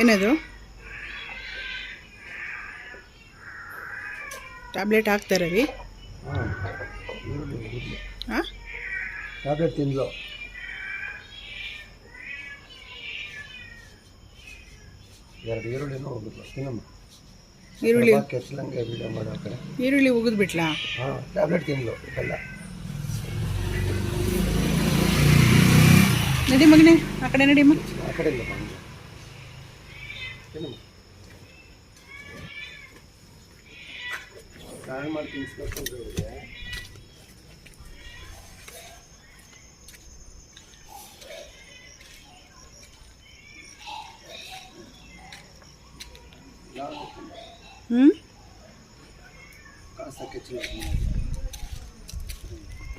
ಏನದು? ಟ್ಯಾಬ್ಲೆಟ್ ಹಾಕ್ತಾರೆ ರೀ ಹಾಂ? ಟ್ಯಾಬ್ಲೆಟ್ ತಿಂದ್ಲು. ಎರಡು ಈರುಳ್ಳಿನೂ ಹೋಗಿದ್ಲು ತಿನ್ನಮ್ಮ. ಈರುಳ್ಳಿ? ಕೆಚ್ಚಲಂಗೆ ವಿಡಿಯೋ ಮಾಡೋ ಕಡೆ. ಈರುಳ್ಳಿ ಉಗಿದ್ಬಿಟ್ಲಾ? ಹಾಂ ಟ್ಯಾಬ್ಲೆಟ್ ತಿಂದ್ಲು ಎಲ್ಲ. ನಡಿ ಮಗನೇ ಆ ಕಡೆ ನಡಿಯಮ್ಮ ಆ ಕಡೆ ಇಲ್ಲ ಬಂದು ತಿನ್ನಮ್ಮ ಸ್ನಾನ ಮಾಡಿ ತಿನ್ನಿಸ್ಬೇಕು ಅಂದ್ರೆ ಇವ್ರಿಗೆ ಹ್ಞೂ ಕಾಸ ಕೆಚ್ಚಲು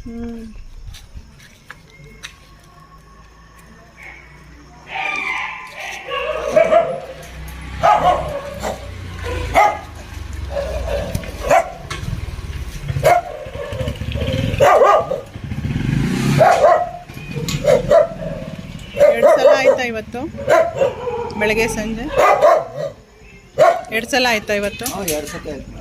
ಹ್ಞೂ ಎರಡು ಸಲ ಆಯ್ತಾ ಇವತ್ತು? ಬೆಳಗ್ಗೆ ಸಂಜೆ? ಎರಡು ಸಲ ಆಯ್ತಾ ಇವತ್ತು? ಎರಡು ಸಲ ಆಯ್ತು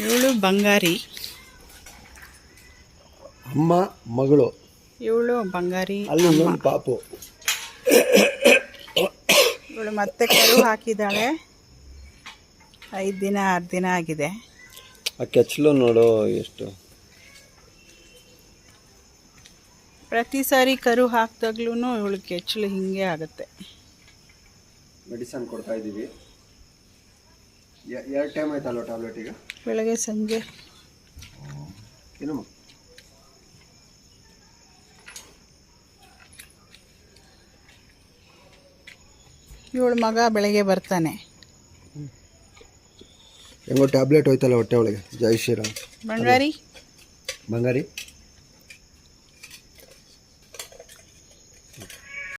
ಇವಳು ಬಂಗಾರಿ. ಅಮ್ಮ ಮಗಳು. ಇವಳು ಬಂಗಾರಿ ಅಲ್ಲಿ ಪಾಪು. ಇವಳು ಮತ್ತೆ ಕರು ಹಾಕಿದ್ದಾಳೆ. ಐದು ದಿನ ಆರು ದಿನ ಆಗಿದೆ. ಆ ಕೆಚ್ಚಲು ನೋಡು ಎಷ್ಟು. ಪ್ರತಿ ಸಾರಿ ಕರು ಹಾಕಿದಾಗ್ಲೂ ಇವಳು ಕೆಚ್ಚಲು ಹಿಂಗೆ ಆಗುತ್ತೆ. ಮೆಡಿಸನ್ ಕೊಡ್ತಾ ಇದ್ದೀವಿ. ಎರಡು ಟೈಮ್ ಆಯ್ತಲ್ವ ಟ್ಯಾಬ್ಲೆಟ್ ಈಗ? ಬೆಳಗ್ಗೆ ಸಂಜೆ. ಇವಳು ಮಗ ಬೆಳಗ್ಗೆ ಬರ್ತಾನೆ. ಹೆಂಗೋ ಟ್ಯಾಬ್ಲೆಟ್ ಹೋಯ್ತಲ್ಲ ಹೊಟ್ಟೆ ಒಳಗೆ ಜೈ ಶ್ರೀರಾಮ್. ಬಂಗಾರಿ? ಬಂಗಾರಿ?